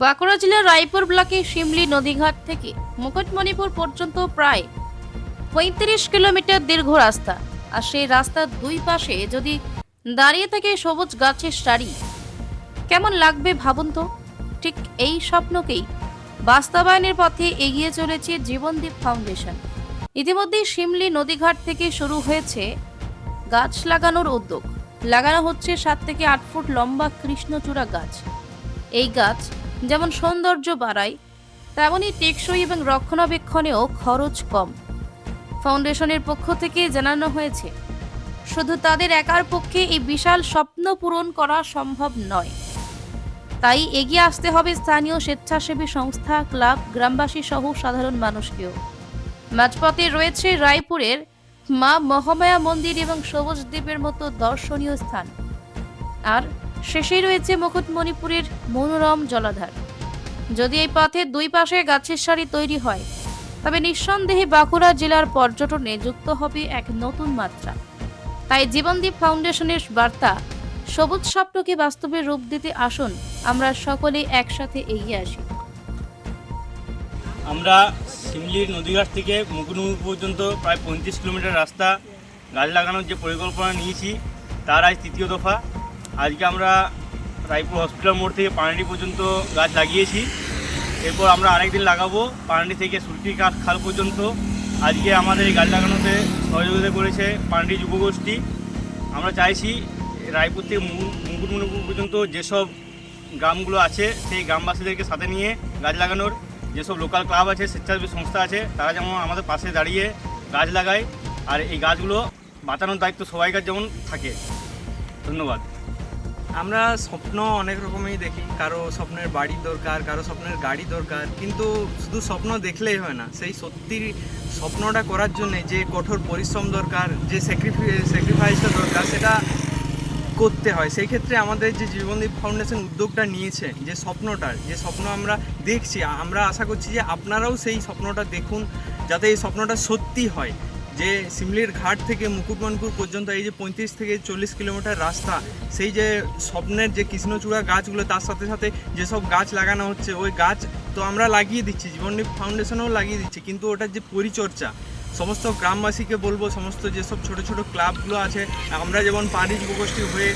বাঁকুড়া জেলার রায়পুর ব্লকে শিমলি নদীঘাট থেকে মুকুটমণিপুর পর্যন্ত প্রায় পঁয়ত্রিশ কিলোমিটার দীর্ঘ রাস্তা। আর সেই রাস্তার দুই পাশে যদি দাঁড়িয়ে থাকে সবুজ গাছের সারি, কেমন লাগবে ভাবুন তো? ঠিক এই স্বপ্নকেই বাস্তবায়নের পথে এগিয়ে চলেছে জীবনদীপ ফাউন্ডেশন। ইতিমধ্যেই শিমলি নদীঘাট থেকে শুরু হয়েছে গাছ লাগানোর উদ্যোগ। লাগানো হচ্ছে সাত থেকে আট ফুট লম্বা কৃষ্ণচূড়া গাছ। এই গাছ যেমন সৌন্দর্য বাড়ায় তেমনই টেকসই এবং রক্ষণাবেক্ষণেও খরচ কম। ফাউন্ডেশনের পক্ষ থেকে জানানো হয়েছে, শুধু তাদের একার পক্ষে এই বিশাল স্বপ্ন পূরণ করা সম্ভব নয়। তাই এগিয়ে আসতে হবে স্থানীয় স্বেচ্ছাসেবী সংস্থা, ক্লাব, গ্রামবাসী সহ সাধারণ মানুষকেও। মাঝপথে রয়েছে রায়পুরের মা মহামায়া মন্দির এবং সবুজ দ্বীপের মতো দর্শনীয় স্থান। আর শেষেই রয়েছে মুকুটমণিপুরের মনোরম জলাধার। যদি এই পথের দুই পাশে গাছের সারি তৈরি হয়, তবে নিঃসন্দেহে বাঁকুড়া জেলার পর্যটনে যুক্ত হবে এক নতুন মাত্রা। তাই জীবনদীপ ফাউন্ডেশনের বার্তা, সবুজ স্বপ্নকে বাস্তবে রূপ দিতে আসুন, আমরা সকলে একসাথে এগিয়ে আসি। আমরা সিমলির নদীঘাট থেকে মুকুটমুখ পর্যন্ত প্রায় পঁয়ত্রিশ কিলোমিটার রাস্তা গাছ লাগানোর যে পরিকল্পনা নিয়েছি, তার আজ তৃতীয় দফা। আজকে আমরা রায়পুর হসপিটাল মোড় থেকে পানাডি পর্যন্ত গাছ লাগিয়েছি। এরপর আমরা আরেকদিন লাগাবো পানাডি থেকে সুরকি কাঠ খাল পর্যন্ত। আজকে আমাদের এই গাছ লাগানোতে সহযোগিতা করেছে পানাডি যুবগোষ্ঠী আমরা চাইছি রায়পুর থেকে মুকুটমণিপুর পর্যন্ত যেসব গ্রামগুলো আছে, সেই গ্রামবাসীদেরকে সাথে নিয়ে গাছ লাগানোর। যেসব লোকাল ক্লাব আছে, স্বেচ্ছাসেবী সংস্থা আছে, তারা যেমন আমাদের পাশে দাঁড়িয়ে গাছ লাগায়। আর এই গাছগুলো বাঁচানোর দায়িত্ব সবাইকার যেমন থাকে। ধন্যবাদ। আমরা স্বপ্ন অনেক রকমই দেখি। কারও স্বপ্নের বাড়ি দরকার, কারও স্বপ্নের গাড়ি দরকার, কিন্তু শুধু স্বপ্ন দেখলেই হয় না। সেই সত্যির স্বপ্নটা করার জন্য যে কঠোর পরিশ্রম দরকার, যে স্যাক্রিফাইসটা দরকার, সেটা করতে হয়। সেই ক্ষেত্রে আমাদের যে জীবনদীপ ফাউন্ডেশন উদ্যোগটা নিয়েছে, যে স্বপ্নটার, যে স্বপ্ন আমরা দেখছি, আমরা আশা করছি যে আপনারাও সেই স্বপ্নটা দেখুন, যাতে এই স্বপ্নটা সত্যি হয়। যে সিমলির ঘাট থেকে মুকুটমণিপুর পর্যন্ত এই যে পঁয়ত্রিশ থেকে চল্লিশ কিলোমিটার রাস্তা, সেই যে স্বপ্নের যে কৃষ্ণচূড়া গাছগুলো, তার সাথে সাথে যেসব গাছ লাগানো হচ্ছে, ওই গাছ তো আমরা লাগিয়ে দিচ্ছি, জীবনদীপ ফাউন্ডেশনেও লাগিয়ে দিচ্ছি, কিন্তু ওটার যে পরিচর্যা, সমস্ত গ্রামবাসীকে বলব, সমস্ত যেসব ছোট ছোট ক্লাবগুলো আছে, আমরা যেমন পাড়ি যুবগোষ্ঠী হয়ে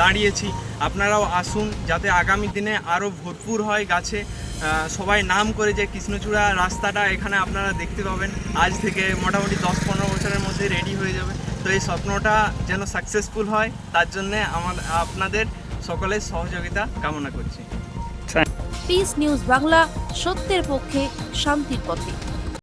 দাঁড়িয়েছি, আপনারাও আসুন, যাতে আগামী দিনে আরও ভরপুর হয় গাছে। সবাই নাম করে যে কৃষ্ণচূড়া রাস্তাটা এখানে আপনারা দেখতে পাবেন। আজ থেকে মোটামুটি দশ পনেরো বছরের মধ্যে রেডি হয়ে যাবে। তো এই স্বপ্নটা যেন সাকসেসফুল হয় তার জন্যে আমার আপনাদের সকলের সহযোগিতা কামনা করছি। পিস নিউজ বাংলা সত্যের পক্ষে শান্তির পথে।